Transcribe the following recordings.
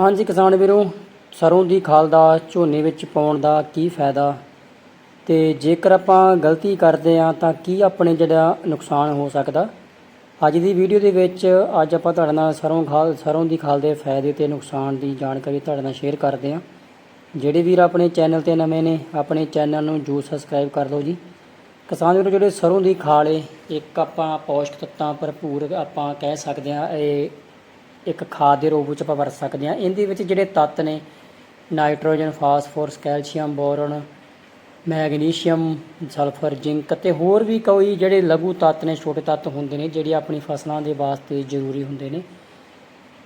ਹਾਂਜੀ ਕਿਸਾਨ ਵੀਰੋ, ਸਰੋਂ ਦੀ ਖਾਲ ਦਾ ਝੋਨੇ ਵਿੱਚ ਪਾਉਣ ਦਾ ਕੀ ਫਾਇਦਾ? ਤੇ ਜੇਕਰ ਆਪਾਂ ਗਲਤੀ ਕਰਦੇ ਆ ਤਾਂ ਕੀ ਆਪਣੇ ਜਿਹੜਾ ਨੁਕਸਾਨ ਹੋ ਸਕਦਾ? ਅੱਜ ਦੀ ਵੀਡੀਓ ਦੇ ਵਿੱਚ ਅੱਜ ਆਪਾਂ ਤੁਹਾਡੇ ਨਾਲ ਸਰੋਂ ਖਾਲ, ਸਰੋਂ ਦੀ ਖਾਲ ਦੇ ਫਾਇਦੇ ਤੇ ਨੁਕਸਾਨ ਦੀ ਜਾਣਕਾਰੀ ਤੁਹਾਡੇ ਨਾਲ ਸ਼ੇਅਰ ਕਰਦੇ ਆ ਜਿਹੜੇ ਵੀਰ ਆਪਣੇ ਚੈਨਲ ਤੇ ਨਵੇਂ ਨੇ, ਆਪਣੇ ਚੈਨਲ ਨੂੰ ਜਰੂਰ ਸਬਸਕ੍ਰਾਈਬ ਕਰ ਲਓ ਜੀ। ਕਿਸਾਨ ਵੀਰੋ, ਜਿਹੜੇ ਸਰੋਂ ਦੀ ਖਾਲ ਏ, ਇੱਕ ਆਪਾਂ ਪੌਸ਼ਟਿਕ ਤੱਤਾਂ ਭਰਪੂਰ ਆਪਾਂ ਕਹਿ ਸਕਦੇ ਆ ਇਹ ਇੱਕ ਖਾਦ ਦੇ ਰੂਪ ਵਿੱਚ ਆਪਾਂ ਵਰਤ ਸਕਦੇ ਹਾਂ। ਇਹਦੇ ਵਿੱਚ ਜਿਹੜੇ ਤੱਤ ਨੇ, nitrogen, phosphorus, calcium, boron, magnesium, sulphur, zinc ਅਤੇ ਹੋਰ ਵੀ ਕੋਈ ਜਿਹੜੇ ਲਘੂ ਤੱਤ ਨੇ, ਛੋਟੇ ਤੱਤ ਹੁੰਦੇ ਨੇ, ਜਿਹੜੇ ਆਪਣੀ ਫਸਲਾਂ ਦੇ ਵਾਸਤੇ ਜ਼ਰੂਰੀ ਹੁੰਦੇ ਨੇ।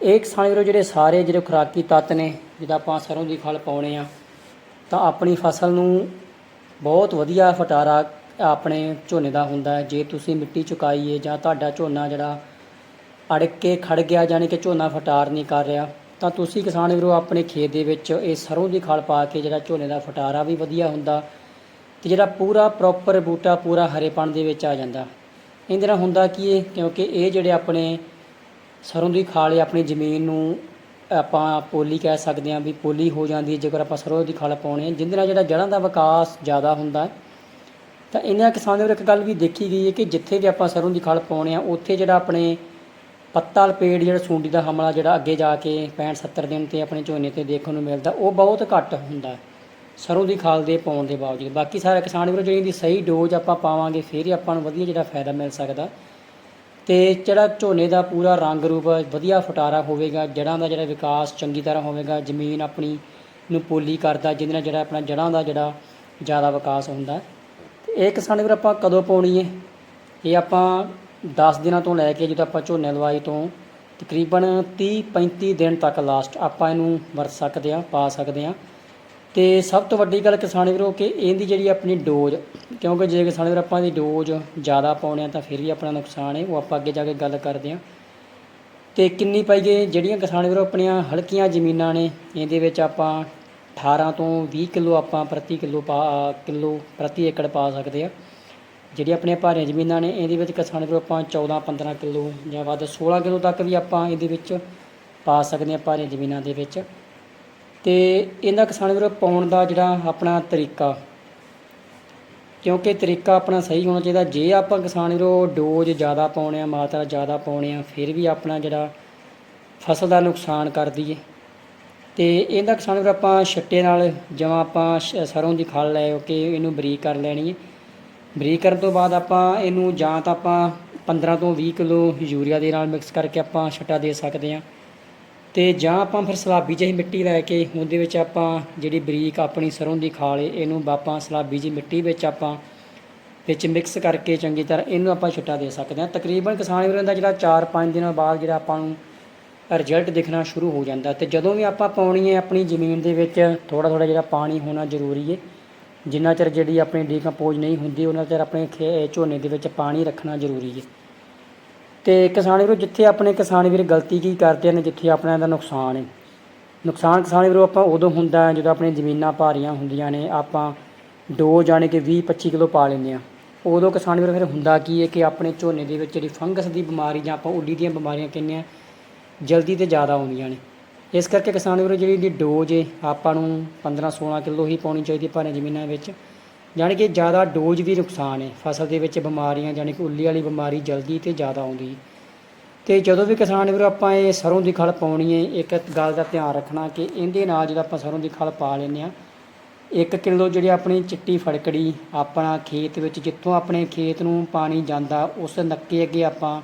ਇਹ ਕਿਸਾਨ ਵੀਰੋ ਜਿਹੜੇ ਸਾਰੇ ਜਿਹੜੇ ਖੁਰਾਕੀ ਤੱਤ ਨੇ, ਜਿੱਦਾਂ ਆਪਾਂ ਸਰੋਂ ਦੀ ਖਲ ਪਾਉਣੇ ਆ, ਤਾਂ ਆਪਣੀ ਫਸਲ ਨੂੰ ਬਹੁਤ ਵਧੀਆ ਫਟਾਰਾ ਆਪਣੇ ਝੋਨੇ ਦਾ ਹੁੰਦਾ ਜੇ ਤੁਸੀਂ ਮਿੱਟੀ ਚੁਕਾਈਏ ਜਾਂ ਤੁਹਾਡਾ ਝੋਨਾ ਜਿਹੜਾ ਅੜ ਕੇ ਖੜ ਗਿਆ ਯਾਨੀ ਕਿ ਝੋਨਾ ਫਟਾਰ ਨਹੀਂ ਕਰ ਰਿਹਾ। ਤਾਂ ਤੁਸੀਂ ਕਿਸਾਨ ਵੀਰੋ ਆਪਣੇ ਖੇਤ ਦੇ ਵਿੱਚ ਇਹ ਸਰੋਂ ਦੀ ਖਲ ਪਾ ਕੇ ਜਿਹੜਾ ਝੋਨੇ ਦਾ ਫਟਾਰਾ ਵੀ ਵਧੀਆ ਹੁੰਦਾ ਤੇ ਜਿਹੜਾ ਪੂਰਾ ਪ੍ਰੋਪਰ ਬੂਟਾ, ਪੂਰਾ ਹਰੇਪਣ ਦੇ ਵਿੱਚ ਆ ਜਾਂਦਾ। ਇਹਦੇ ਨਾਲ ਹੁੰਦਾ ਕੀ ਹੈ ਕਿਉਂਕਿ ਇਹ ਜਿਹੜੇ ਆਪਣੇ ਸਰੋਂ ਦੀ ਖਾਲ ਆਪਣੀ ਜ਼ਮੀਨ ਨੂੰ ਆਪਾਂ ਪੋਲੀ ਕਹਿ ਸਕਦੇ ਹਾਂ ਵੀ ਪੋਲੀ ਹੋ ਜਾਂਦੀ ਹੈ ਜੇਕਰ ਆਪਾਂ ਸਰੋਂ ਦੀ ਖਲ ਪਾਉਣੇ ਆ, ਜਿਹਦੇ ਨਾਲ ਜਿਹੜਾ ਜੜ੍ਹਾਂ ਦਾ ਵਿਕਾਸ ਜ਼ਿਆਦਾ ਹੁੰਦਾ ਤਾਂ ਇਹਨਾਂ ਕਿਸਾਨਾਂ ਦੇ ਇੱਕ ਗੱਲ ਵੀ ਦੇਖੀ ਗਈ ਹੈ ਕਿ ਜਿੱਥੇ ਵੀ ਆਪਾਂ ਸਰੋਂ ਦੀ ਖਲ ਪਾਉਣੇ ਆ, ਉੱਥੇ ਜਿਹੜਾ ਆਪਣੇ ਪੱਤਾ ਲਪੇੜ ਜਿਹੜਾ ਸੁੰਡੀ ਦਾ ਹਮਲਾ ਜਿਹੜਾ ਅੱਗੇ ਜਾ ਕੇ 65 70 ਦਿਨ ਤੇ ਆਪਣੇ ਝੋਨੇ ਤੇ ਦੇਖਣ ਨੂੰ ਮਿਲਦਾ, ਉਹ ਬਹੁਤ ਘੱਟ ਹੁੰਦਾ ਹੈ। ਸਰੋਂ ਦੀ ਖਾਲ ਦੇ ਪਾਉਣ ਦੇ ਬਾਵਜੂਦ। ਬਾਕੀ ਸਾਰੇ ਕਿਸਾਨ ਵੀਰੋ, ਜਿਹੜੀ ਦੀ ਸਹੀ ਡੋਜ਼ ਆਪਾਂ ਪਾਵਾਂਗੇ, ਫਿਰ ਹੀ ਆਪਾਂ ਨੂੰ ਵਧੀਆ ਜਿਹੜਾ ਫਾਇਦਾ ਮਿਲ ਸਕਦਾ। ਤੇ ਜਿਹੜਾ ਝੋਨੇ ਦਾ ਪੂਰਾ ਰੰਗ ਰੂਪ, ਵਧੀਆ ਫਟਾਰਾ ਹੋਵੇਗਾ ਜੜ੍ਹਾਂ ਦਾ ਜਿਹੜਾ ਵਿਕਾਸ ਚੰਗੀ ਤਰ੍ਹਾਂ ਹੋਵੇਗਾ, ਜ਼ਮੀਨ ਆਪਣੀ ਨੂੰ ਪੋਲੀ ਕਰਦਾ, ਜਿਹਦੇ ਨਾਲ ਜਿਹੜਾ ਆਪਣਾ ਜੜ੍ਹਾਂ ਦਾ ਜਿਹੜਾ ਜ਼ਿਆਦਾ ਵਿਕਾਸ ਹੁੰਦਾ। ਤੇ ਇਹ ਕਿਸਾਨ ਵੀਰ, ਆਪਾਂ ਕਦੋਂ ਪਾਉਣੀ ਹੈ? ਇਹ ਆਪਾਂ 10 ਦਿਨਾਂ ਤੋਂ ਲੈ ਕੇ ਜਦੋਂ ਆਪਾਂ ਝੋਨੇ ਲਵਾਈ ਤੋਂ ਤਕਰੀਬਨ 30 35 ਦਿਨ ਤੱਕ ਲਾਸਟ ਆਪਾਂ ਇਹਨੂੰ ਵਰਤ ਸਕਦੇ ਆ ਪਾ ਸਕਦੇ ਆ ਤੇ ਸਭ ਤੋਂ ਵੱਡੀ ਗੱਲ ਕਿਸਾਨ ਵੀਰੋ ਕਿ ਇਹਦੀ ਜਿਹੜੀ ਆਪਣੀ ਡੋਜ਼, ਕਿਉਂਕਿ ਜੇ ਕਿਸਾਨ ਵੀਰ ਆਪਾਂ ਦੀ ਡੋਜ਼ ਜ਼ਿਆਦਾ ਪਾਉਣੇ ਆ ਤਾਂ ਫਿਰ ਵੀ ਆਪਣਾ ਨੁਕਸਾਨ ਹੈ, ਉਹ ਆਪਾਂ ਅੱਗੇ ਜਾ ਕੇ ਗੱਲ ਕਰਦੇ ਆ ਤੇ ਕਿੰਨੀ ਪਾਈਏ ਜਿਹੜੀਆਂ ਕਿਸਾਨ ਵੀਰੋ ਆਪਣੀਆਂ ਹਲਕੀਆਂ ਜ਼ਮੀਨਾਂ ਨੇ, ਇਹਦੇ ਵਿੱਚ ਆਪਾਂ 18 ਤੋਂ 20 ਕਿਲੋ ਆਪਾਂ ਪ੍ਰਤੀ ਕਿਲੋ ਪਾ ਕਿਲੋ ਪ੍ਰਤੀ ਏਕੜ ਪਾ ਸਕਦੇ ਆ ਜਿਹੜੀਆਂ ਆਪਣੀਆਂ ਭਾਰੀਆਂ ਜ਼ਮੀਨਾਂ ਨੇ, ਇਹਦੇ ਵਿੱਚ ਕਿਸਾਨ ਵੀਰੋ ਆਪਾਂ 14 15 ਕਿਲੋ ਜਾਂ ਵੱਧ 16 ਕਿਲੋ ਤੱਕ ਵੀ ਆਪਾਂ ਇਹਦੇ ਵਿੱਚ ਪਾ ਸਕਦੇ ਹਾਂ ਭਾਰੀਆਂ ਜ਼ਮੀਨਾਂ ਦੇ ਵਿੱਚ। ਤੇ ਇਹਨਾਂ ਕਿਸਾਨ ਵੀਰੋ ਪਾਉਣ ਦਾ ਜਿਹੜਾ ਆਪਣਾ ਤਰੀਕਾ, ਕਿਉਂਕਿ ਤਰੀਕਾ ਆਪਣਾ ਸਹੀ ਹੋਣਾ ਚਾਹੀਦਾ। ਜੇ ਆਪਾਂ ਕਿਸਾਨ ਵੀਰੋ ਡੋਜ਼ ਜ਼ਿਆਦਾ ਪਾਉਣੇ ਆ, ਮਾਤਰਾ ਜ਼ਿਆਦਾ ਪਾਉਣੇ ਆ, ਫਿਰ ਵੀ ਆਪਣਾ ਜਿਹੜਾ ਫਸਲ ਦਾ ਨੁਕਸਾਨ ਕਰਦੀ ਏ ਤੇ ਇਹਦਾ ਕਿਸਾਨ ਵੀਰੋ ਆਪਾਂ ਛੱਟੇ ਨਾਲ, ਜਿਵੇਂ ਆਪਾਂ ਸ਼- ਸਰੋਂ ਦੀ ਖਲ ਲੈ ਕੇ ਇਹਨੂੰ ਬਰੀਕ ਕਰ ਲੈਣੀ ਏ ਬਰੀਕ ਕਰਨ ਤੋਂ ਬਾਅਦ ਆਪਾਂ ਇਹਨੂੰ ਜਾਂ ਤਾਂ ਆਪਾਂ 15 ਤੋਂ 20 ਕਿਲੋ ਯੂਰੀਆ ਦੇ ਨਾਲ ਮਿਕਸ ਕਰਕੇ ਆਪਾਂ ਛੱਟਾ ਦੇ ਸਕਦੇ ਹਾਂ। ਤੇ ਜਾਂ ਆਪਾਂ ਫਿਰ ਸਲਾਬੀ ਜਿਹੀ ਮਿੱਟੀ ਲੈ ਕੇ ਉਹਦੇ ਵਿੱਚ ਆਪਾਂ ਜਿਹੜੀ ਬਰੀਕ ਆਪਣੀ ਸਰੋਂ ਦੀ ਖਾਲ ਏ, ਇਹਨੂੰ ਆਪਾਂ ਸਲਾਬੀ ਜਿਹੀ ਮਿੱਟੀ ਵਿੱਚ ਆਪਾਂ ਵਿੱਚ ਮਿਕਸ ਕਰਕੇ ਚੰਗੀ ਤਰ੍ਹਾਂ ਇਹਨੂੰ ਆਪਾਂ ਛਿੱਟਾ ਦੇ ਸਕਦੇ ਹਾਂ। ਤਕਰੀਬਨ ਕਿਸਾਨ ਵੀਰਾਂ ਦਾ ਜਿਹੜਾ 4-5 ਦਿਨਾਂ ਬਾਅਦ ਜਿਹੜਾ ਆਪਾਂ ਨੂੰ ਰਿਜ਼ਲਟ ਦਿਖਣਾ ਸ਼ੁਰੂ ਹੋ ਜਾਂਦਾ ਤੇ ਜਦੋਂ ਵੀ ਆਪਾਂ ਪਾਉਣੀ ਹੈ ਆਪਣੀ ਜ਼ਮੀਨ ਦੇ ਵਿੱਚ ਥੋੜਾ ਥੋੜਾ ਜਿਹੜਾ ਪਾਣੀ ਹੋਣਾ ਜ਼ਰੂਰੀ ਹੈ ਜਿੰਨਾ ਚਿਰ ਜਿਹੜੀ ਆਪਣੀ ਡੀਕੰਪੋਜ਼ ਨਹੀਂ ਹੁੰਦੀ, ਉਹਨਾਂ ਚਿਰ ਆਪਣੇ ਖੇ- ਝੋਨੇ ਦੇ ਵਿੱਚ ਪਾਣੀ ਰੱਖਣਾ ਜ਼ਰੂਰੀ ਹੈ। ਤੇ ਕਿਸਾਨ ਵੀਰੋ, ਜਿੱਥੇ ਆਪਣੇ ਕਿਸਾਨ ਵੀਰ ਗਲਤੀ ਕੀ ਕਰਦੇ ਨੇ ਜਿੱਥੇ ਆਪਣਾ ਦਾ ਨੁਕਸਾਨ ਹੈ। ਨੁਕਸਾਨ ਕਿਸਾਨ ਵੀਰੋ, ਆਪਾਂ ਉਦੋਂ ਹੁੰਦਾ ਹੈ ਜਦੋਂ ਆਪਣੀ ਜ਼ਮੀਨਾਂ ਭਾਰੀਆਂ ਹੁੰਦੀਆਂ ਨੇ, ਆਪਾਂ ਦੋ ਜਾਣੇ ਕਿ 20 25 ਕਿਲੋ ਪਾ ਲੈਂਦੇ ਆ ਉਦੋਂ ਕਿਸਾਨ ਵੀਰੋ, ਫਿਰ ਹੁੰਦਾ ਕੀ ਹੈ ਕਿ ਆਪਣੇ ਝੋਨੇ ਦੇ ਵਿੱਚ ਜਿਹੜੀ ਫੰਗਸ ਦੀ ਬਿਮਾਰੀ ਜਾਂ ਆਪਾਂ ਉੱਲੀ ਦੀਆਂ ਬਿਮਾਰੀਆਂ ਕਹਿੰਦੇ ਆ ਜਲਦੀ ਤੇ ਜ਼ਿਆਦਾ ਆਉਂਦੀਆਂ ਨੇ। ਇਸ ਕਰਕੇ ਕਿਸਾਨ ਵੀਰੋ, ਜਿਹੜੀ ਦੀ ਡੋਜ਼ ਹੈ ਆਪਾਂ ਨੂੰ 15 16 ਕਿਲੋ ਹੀ ਪਾਉਣੀ ਚਾਹੀਦੀ ਹੈ ਜ਼ਮੀਨਾਂ ਵਿੱਚ। ਯਾਨੀ ਕਿ ਜ਼ਿਆਦਾ ਡੋਜ਼ ਵੀ ਨੁਕਸਾਨ ਹੈ ਫਸਲ ਦੇ ਵਿੱਚ ਬਿਮਾਰੀਆਂ, ਯਾਨੀ ਕਿ ਉੱਲੀ ਵਾਲੀ ਬਿਮਾਰੀ ਜਲਦੀ ਤੇ ਜ਼ਿਆਦਾ ਆਉਂਦੀ। ਹੈ ਤੇ ਜਦੋਂ ਵੀ ਕਿਸਾਨ ਵੀਰੋ, ਆਪਾਂ ਇਹ ਸਰੋਂ ਦੀ ਖਲ ਪਾਉਣੀ ਹੈ ਇੱਕ ਗੱਲ ਦਾ ਧਿਆਨ ਰੱਖਣਾ ਕਿ ਇਹਦੇ ਨਾਲ ਜਦੋਂ ਆਪਾਂ ਸਰੋਂ ਦੀ ਖਲ ਪਾ ਲੈਂਦੇ ਆ 1 ਕਿਲੋ ਜਿਹੜੀ ਆਪਣੀ ਚਿੱਟੀ ਫੜਕੜੀ ਆਪਣਾ ਖੇਤ ਵਿੱਚ, ਜਿੱਥੋਂ ਆਪਣੇ ਖੇਤ ਨੂੰ ਪਾਣੀ ਜਾਂਦਾ, ਉਸ ਨੱਕੇ ਅੱਗੇ ਆਪਾਂ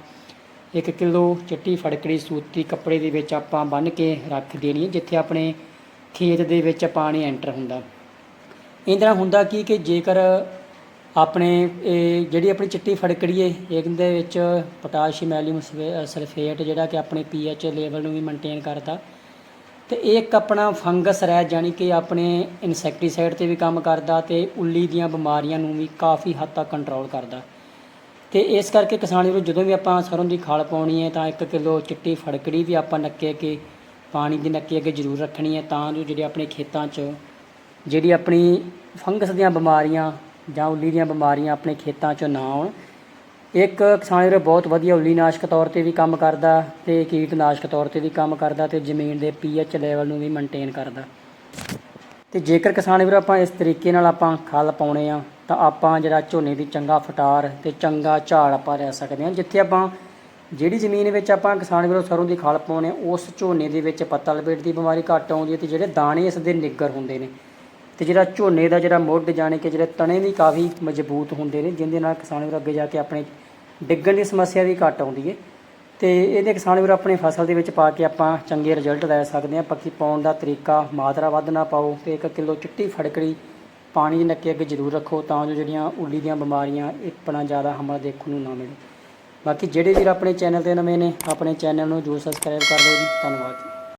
1 ਕਿਲੋ ਚਿੱਟੀ ਫੜਕੜੀ ਸੂਤੀ ਕੱਪੜੇ ਦੇ ਵਿੱਚ ਆਪਾਂ ਬੰਨ੍ਹ ਕੇ ਰੱਖ ਦੇਣੀ ਹੈ, ਜਿੱਥੇ ਆਪਣੇ ਖੇਤ ਦੇ ਵਿੱਚ ਪਾਣੀ ਐਂਟਰ ਹੁੰਦਾ। ਇਹਦੇ ਨਾਲ ਹੁੰਦਾ ਕੀ ਕਿ ਜੇਕਰ ਆਪਣੇ, ਇਹ ਜਿਹੜੀ ਆਪਣੀ ਚਿੱਟੀ ਫੜਕੜੀ ਏ ਇਹਦੇ ਵਿੱਚ ਪੋਟਾਸ਼ੀਅਮ, ਐਲੀਅਮ ਸਲਫੇਟ ਜਿਹੜਾ ਕਿ ਆਪਣੇ ਪੀਐਚ ਲੈਵਲ ਨੂੰ ਵੀ ਮੇਨਟੇਨ ਕਰਦਾ, ਤੇ ਇਹ ਇੱਕ ਆਪਣਾ ਫੰਗਸ ਰਹਿ ਜਾਨੀ ਕਿ ਆਪਣੇ ਇਨਸੈਕਟੀਸਾਈਡ ਤੇ ਵੀ ਕੰਮ ਕਰਦਾ ਤੇ ਉੱਲੀ ਦੀਆਂ ਬਿਮਾਰੀਆਂ ਨੂੰ ਵੀ ਕਾਫੀ ਹੱਦ ਤੱਕ ਕੰਟਰੋਲ ਕਰਦਾ। ਤੇ ਇਸ ਕਰਕੇ ਕਿਸਾਨ ਵੀਰੋ, ਜਦੋਂ ਵੀ ਆਪਾਂ ਸਰੋਂ ਦੀ ਖਾਲ ਪਾਉਣੀ ਹੈ ਤਾਂ 1 ਕਿਲੋ ਚਿੱਟੀ ਫੜਕੜੀ ਵੀ ਆਪਾਂ ਨੱਕੇ ਅੱਗੇ, ਪਾਣੀ ਦੀ ਨੱਕੇ ਅੱਗੇ ਜ਼ਰੂਰ ਰੱਖਣੀ ਹੈ ਤਾਂ ਜੋ ਜਿਹੜੇ ਆਪਣੇ ਖੇਤਾਂ 'ਚ ਜਿਹੜੀ ਆਪਣੀ ਫੰਗਸ ਦੀਆਂ ਬਿਮਾਰੀਆਂ ਜਾਂ ਉੱਲੀ ਦੀਆਂ ਬਿਮਾਰੀਆਂ ਆਪਣੇ ਖੇਤਾਂ 'ਚ ਨਾ ਆਉਣ। ਇੱਕ ਕਿਸਾਨ ਵੀਰ, ਬਹੁਤ ਵਧੀਆ ਉੱਲੀ ਨਾਸ਼ਕ ਤੌਰ ਤੇ ਵੀ ਕੰਮ ਕਰਦਾ ਤੇ ਕੀਟਨਾਸ਼ਕ ਤੌਰ ਤੇ ਵੀ ਕੰਮ ਕਰਦਾ ਤੇ ਜ਼ਮੀਨ ਦੇ ਪੀਐਚ ਲੈਵਲ ਨੂੰ ਵੀ ਮੇਨਟੇਨ ਕਰਦਾ। ਤੇ ਜੇਕਰ ਕਿਸਾਨ ਵੀਰ, ਆਪਾਂ ਇਸ ਤਰੀਕੇ ਨਾਲ ਆਪਾਂ ਖਲ ਪਾਉਣੇ ਆ ਤਾਂ ਆਪਾਂ ਜਿਹੜਾ ਝੋਨੇ ਦੀ ਚੰਗਾ ਫਟਾਰ ਤੇ ਚੰਗਾ ਝਾੜ ਆਪਾਂ ਲੈ ਸਕਦੇ ਹਾਂ। ਜਿੱਥੇ ਆਪਾਂ ਜਿਹੜੀ ਜ਼ਮੀਨ ਵਿੱਚ ਆਪਾਂ ਕਿਸਾਨ ਵੀਰੋ ਸਰੋਂ ਦੀ ਖਾਲ ਪਾਉਣੇ ਆ, ਉਸ ਝੋਨੇ ਦੇ ਵਿੱਚ ਪੱਤਾ ਲਪੇਟ ਦੀ ਬਿਮਾਰੀ ਘੱਟ ਆਉਂਦੀ ਹੈ ਤੇ ਜਿਹੜੇ ਦਾਣੇ ਇਸ ਦੇ ਨਿੱਗਰ ਹੁੰਦੇ ਨੇ ਤੇ ਜਿਹੜਾ ਝੋਨੇ ਦਾ ਜਿਹੜਾ ਮੁੱਢ ਜਾਣੇ ਕਿ ਜਿਹੜੇ ਤਣੇ ਵੀ ਕਾਫੀ ਮਜ਼ਬੂਤ ਹੁੰਦੇ ਨੇ ਜਿੰਦੇ ਨਾਲ ਕਿਸਾਨ ਵੀਰ ਅੱਗੇ ਜਾ ਕੇ ਆਪਣੇ ਡਿੱਗਣ ਦੀ ਸਮੱਸਿਆ ਵੀ ਘੱਟ ਆਉਂਦੀ ਹੈ। ਤੇ ਇਹਦੇ ਕਿਸਾਨ ਵੀਰ ਆਪਣੇ ਫਸਲ ਦੇ ਵਿੱਚ ਪਾ ਕੇ ਆਪਾਂ ਚੰਗੇ ਰਿਜ਼ਲਟ ਲੈ ਸਕਦੇ ਹਾਂ। ਪੱਕੀ ਪਾਉਣ ਦਾ ਤਰੀਕਾ ਮਾਤਰਾ ਵੱਧ ਨਾ ਪਾਓ ਤੇ 1 ਕਿਲੋ ਚਿੱਟੀ ਫੜਕੜੀ ਪਾਣੀ ਦੇ ਨੱਕੇ ਅੱਗੇ ਜ਼ਰੂਰ ਰੱਖੋ ਤਾਂ ਜੋ ਜਿਹੜੀਆਂ ਉੱਲੀ ਦੀਆਂ ਬਿਮਾਰੀਆਂ ਇਪਣਾ ਜ਼ਿਆਦਾ ਹਮਲਾ ਦੇਖਣ ਨੂੰ ਨਾ ਮਿਲੇ। ਬਾਕੀ ਜਿਹੜੇ ਵੀਰ ਆਪਣੇ ਚੈਨਲ ਤੇ ਨਵੇਂ ਨੇ, ਆਪਣੇ ਚੈਨਲ ਨੂੰ ਜਰੂਰ ਸਬਸਕ੍ਰਾਈਬ ਕਰ ਲਓ ਜੀ। ਧੰਨਵਾਦ।